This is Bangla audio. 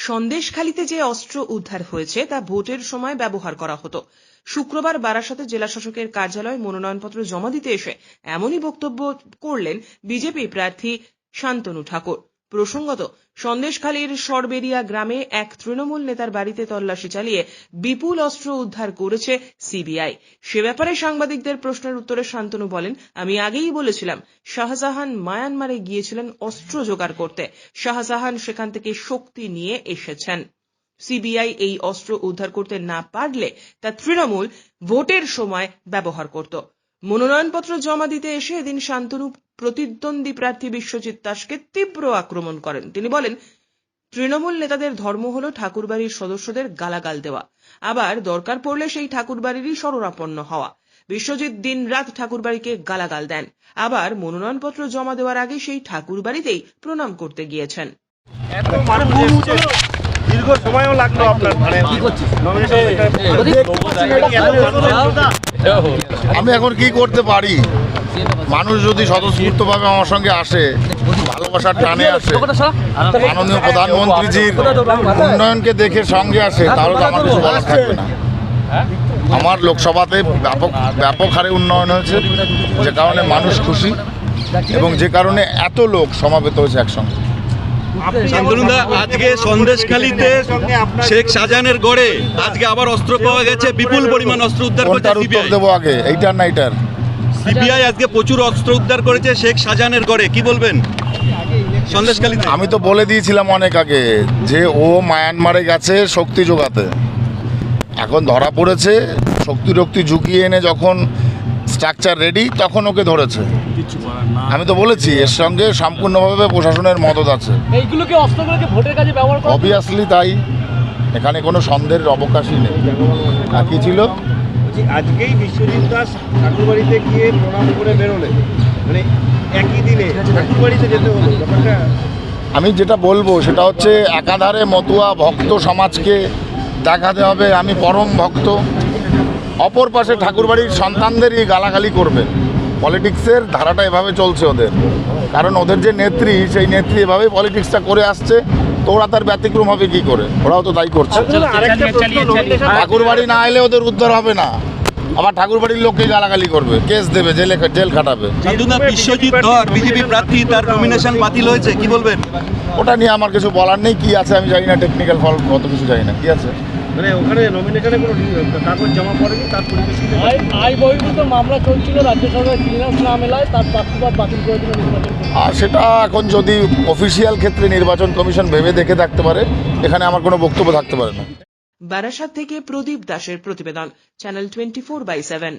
সন্দেশখালিতে যে অস্ত্র উদ্ধার হয়েছে তা ভোটের সময় ব্যবহার করা হতো। শুক্রবার বারাসাতে জেলাশাসকের কার্যালয়ে মনোনয়নপত্র জমা দিতে এসে এমনই বক্তব্য করলেন বিজেপি প্রার্থী শান্তনু ঠাকুর। প্রসঙ্গত, সন্দেশখালীর সরবেরিয়া গ্রামে এক তৃণমূল নেতার বাড়িতে তল্লাশি চালিয়ে বিপুল অস্ত্র উদ্ধার করেছে সিবিআই। সে ব্যাপারে সাংবাদিকদের প্রশ্নের উত্তরে শান্তনু বলেন, আমি আগেই বলেছিলাম, শাহজাহান মায়ানমারে গিয়েছিলেন অস্ত্র জোগাড় করতে। শাহজাহান সেখান থেকে শক্তি নিয়ে এসেছেন। সিবিআই এই অস্ত্র উদ্ধার করতে না পারলে তা তৃণমূল ভোটের সময় ব্যবহার করত। মনোনয়নপত্র জমা দিতে এসে এদিন শান্তনু প্রতিদ্বন্দ্বী প্রার্থী বিশ্বজিৎ দাসকে তীব্র আক্রমণ করেন। তিনি বলেন, তৃণমূল নেতাদের ধর্ম হল ঠাকুরবাড়ির সদস্যদের গালাগাল দেওয়া। আবার দরকার পড়লে সেই ঠাকুরবাড়িরই শরণাপন্ন হওয়া। বিশ্বজিৎ দিনরাত ঠাকুরবাড়িকে গালাগাল দেন। আবার মনোনয়নপত্র জমা দেওয়ার আগে সেই ঠাকুরবাড়িতেই প্রণাম করতে গিয়েছেন। দীর্ঘ সময়ও লাগল আপনার মানে আমি এখন কি করতে পারি? মানুষ যদি স্বতঃস্ফূর্তভাবে আমার সঙ্গে আসে ভালোবাসার টানে আসে মাননীয় প্রধানমন্ত্রীজির উন্নয়নকে দেখে সঙ্গে আসে তাহলে তো আমার কিছু বলার থাকবে না। আমার লোকসভাতে ব্যাপক ব্যাপক হারে উন্নয়ন হয়েছে যে কারণে মানুষ খুশি এবং যে কারণে এত লোক সমাবেত হয়েছে একসঙ্গে। শান্তনুদা আজকে সন্দেশখালীতে শেখ শাহজাহানের গড়ে আজকে আবার অস্ত্র পাওয়া গেছে বিপুল পরিমাণ অস্ত্র উদ্ধার করেছে সিবিআই দেবো আগে? এইটার না এইটার? সিবিআই আজকে প্রচুর অস্ত্র উদ্ধার করেছে শেখ শাহজাহানের গড়ে। কি বলবেন? সন্দেশখালীতে। আমি তো বলে দিয়েছিলাম অনেক আগে যে ও মায়ানমারে গেছে শক্তি যোগাতে। এখন ধরা পড়েছে শক্তি রক্তি ঝুঁকিয়ে এনে যখন স্ট্রাকচার রেডি তখন ওকে ধরেছে। আমি তো বলেছি এর সঙ্গে সম্পূর্ণভাবে প্রশাসনের মদত আছে। এইগুলোকে অস্ত্রগুলোকে ভোটের কাজে ব্যবহার করা অবভিয়াসলি তাই। এখানে কোনো সন্দেহের অবকাশই নেই। আর কি ছিল? আজকেই বিশ্বজিৎ দাস ঠাকুরবাড়িতে গিয়ে প্রণাম করে বেরোলেন মানে একই দিনে ঠাকুরবাড়িতে যেতে হলো ব্যাপারটা আমি যেটা বলব সেটা হচ্ছে একাধারে মতুয়া ভক্ত সমাজকে দেখাতে হবে আমি পরম ভক্ত। অপর পাশে ঠাকুরবাড়ির সন্তানদেরই গালাগালি করবে পলিটিক্সের ধারাটা এভাবে চলছে ওদের। কারণ ওদের যে নেত্রী সেই নেত্রী এভাবেই পলিটিক্সটা করে আসছে তো ওরা তার ব্যতিক্রম হবে কি করে? ওরাও তো তাই করছে। nomination- ঠাকুরবাড়ি না এলে ওদের উদ্ধার হবে না। আবার ঠাকুরবাড়ির লোককে গালাগালি করবে কেস দেবে জেলে জেল খাটাবে। বিশ্বজিৎ ধর বিজেপি প্রার্থী তার নমিনেশন বাতিল হয়েছে কি বলবেন? ওটা নিয়ে আমার কিছু বলার নেই কি আছে আমি জানি না টেকনিক্যাল ফল কত কিছু জানি না কি আছে? মানে ওখানে নমিনেশনে কোনো কাগজ জমা পড়েনি তার পরিপ্রেক্ষিতে আই আই বহির্ভূত মামলা চলছিল রাজ্য সরকার না মেলায় তার বাতিল করে দিল আর সেটা এখন যদি অফিসিয়াল ক্ষেত্রে নির্বাচন কমিশন ভেবে দেখে থাকতে পারে এখানে আমার কোনো বক্তব্য থাকতে পারে না। বারাসাত থেকে প্রদীপ দাসের প্রতিবেদন channel twenty four by seven